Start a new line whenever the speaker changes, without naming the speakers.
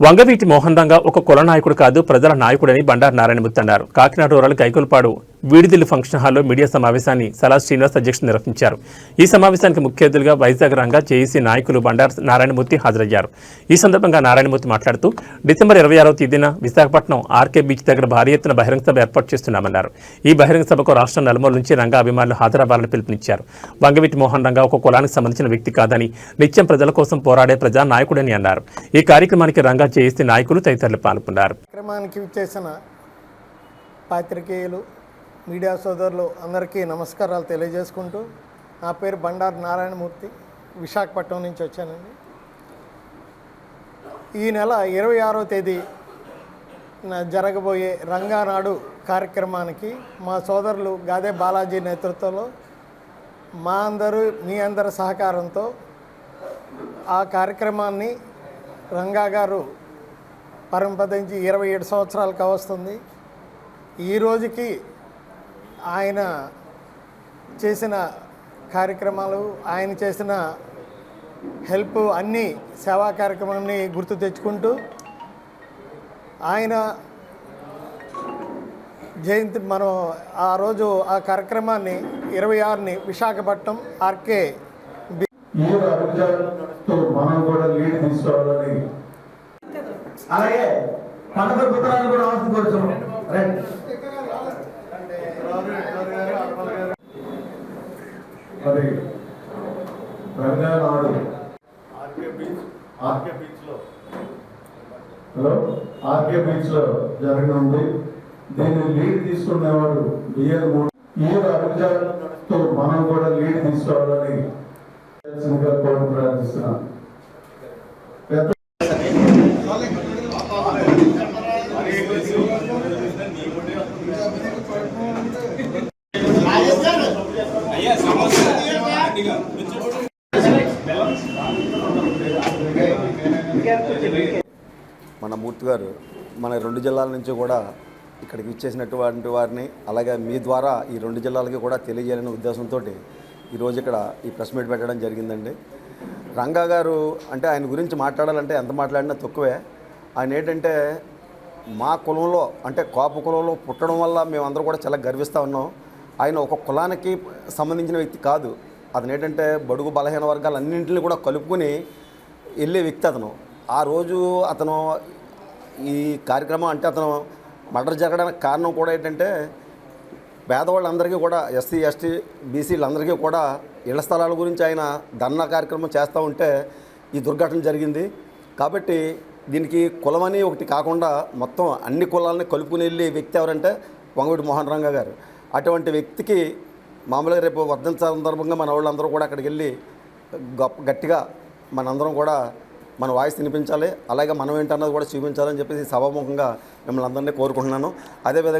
వంగవీటి మోహన్ రంగా ఒక కుల నాయకుడు కాదు ప్రజల నాయకుడని బండారు నారాయణమూర్తి అన్నారు. కాకినాడ రూరల్ కైకులపాడు వీడిదిల్లు ఫంక్షన్ హాల్లో మీడియా సమావేశాన్ని సలా శ్రీనివాస్ అధ్యక్షుడు నిర్వహించారు. ఈ సమావేశానికి ముఖ్య అతిథులుగా వైజాగ్ రంగా జేఈసీ నాయకులు బండారు నారాయణమూర్తి హాజరయ్యారు. ఈ సందర్భంగా నారాయణమూర్తి మాట్లాడుతూ డిసెంబర్ ఇరవై ఆరవ తేదీన విశాఖపట్నం ఆర్కే బీచ్ దగ్గర భారీ ఎత్తున బహిరంగ సభ ఏర్పాటు చేస్తున్నామన్నారు. ఈ బహిరంగ సభకు రాష్ట్రం నలుమూల నుంచి రంగా అభిమానులు హాజరవ్వాలని పిలుపునిచ్చారు. వంగవీటి మోహన్ రంగా ఒక కులానికి సంబంధించిన వ్యక్తి కాదని నిత్యం ప్రజల కోసం పోరాడే ప్రజా నాయకుడని అన్నారు. ఈ కార్యక్రమానికి రంగా జేఏసీ నాయకులు తదితరులు పాల్గొన్నారు.
పాత్రికేయులు మీడియా సోదరులు అందరికీ నమస్కారాలు తెలియజేసుకుంటూ నా పేరు బండారు నారాయణమూర్తి విశాఖపట్నం నుంచి వచ్చానండి. ఈ నెల ఇరవై ఆరో తేదీ జరగబోయే రంగానాడు కార్యక్రమానికి మా సోదరులు గాదే బాలాజీ నేతృత్వంలో మా అందరూ మీ అందరి సహకారంతో ఆ కార్యక్రమాన్ని రంగా గారు పరంపదించి ఇరవై ఏడు సంవత్సరాలకు వస్తుంది. ఈ రోజుకి ఆయన చేసిన కార్యక్రమాలు ఆయన చేసిన హెల్ప్ అన్ని సేవా కార్యక్రమాన్ని గుర్తు తెచ్చుకుంటూ ఆయన జయంతి మనం ఆ రోజు ఆ కార్యక్రమాన్ని ఇరవై ఆరుని విశాఖపట్నం ఆర్కే
ఈ అభివృద్ధితో మనం కూడా లీడ్ తీసుకోవాలని. అలాగే పండుగ పుత్రాన్ని కూడా ఆశించవచ్చు
లో
హలో? ఆర్కే బీచ్లో జరగనుంది దీన్ని లీడ్ తీసుకునేవాడు బిఎల్ మూడు ఈ అభివృద్ధితో మనం కూడా లీడ్ తీసుకోవాలని చేయాల్సిందిగా కోరి
మన మూర్తి గారు మన రెండు జిల్లాల నుంచి కూడా ఇక్కడికి ఇచ్చేసినటువంటి వారిని అలాగే మీ ద్వారా ఈ రెండు జిల్లాలకి కూడా తెలియజేయాలనే ఉద్దేశంతో ఈరోజు ఇక్కడ ఈ ప్రెస్ మీట్ పెట్టడం జరిగిందండి. రంగా గారు అంటే ఆయన గురించి మాట్లాడాలంటే ఎంత మాట్లాడినా తక్కువే. ఆయన ఏంటంటే మా కులంలో అంటే కాపు కులంలో పుట్టడం వల్ల మేమందరూ కూడా చాలా గర్విస్తూ ఉన్నాం. ఆయన ఒక కులానికి సంబంధించిన వ్యక్తి కాదు. అతను ఏంటంటే బడుగు బలహీన వర్గాలన్నింటినీ కూడా కలుపుకొని వెళ్ళే వ్యక్తి అతను. ఆ రోజు అతను ఈ కార్యక్రమం అంటే అతను మర్డర్ జరగడానికి కారణం కూడా ఏంటంటే పేదవాళ్ళందరికీ కూడా ఎస్సీ ఎస్టీ బీసీలందరికీ కూడా ఇళ్ళ స్థలాల గురించి ఆయన ధర్నా కార్యక్రమం చేస్తూ ఉంటే ఈ దుర్ఘటన జరిగింది. కాబట్టి దీనికి కులమని ఒకటి కాకుండా మొత్తం అన్ని కులాలని కలుపుకుని వెళ్ళే వ్యక్తి ఎవరంటే వంగవీటి మోహన్ రంగ గారు. అటువంటి వ్యక్తికి మామూలుగా రేపు వర్ధన సందర్భంగా మన వాళ్ళందరూ కూడా అక్కడికి వెళ్ళి గొప్ప గట్టిగా మనందరం కూడా మన వాయిస్ వినిపించాలి అలాగే మనం ఏంటన్నది కూడా చూపించాలని చెప్పేసి సభాముఖంగా మిమ్మల్ని అందరినీ కోరుకుంటున్నాను. అదేవిధంగా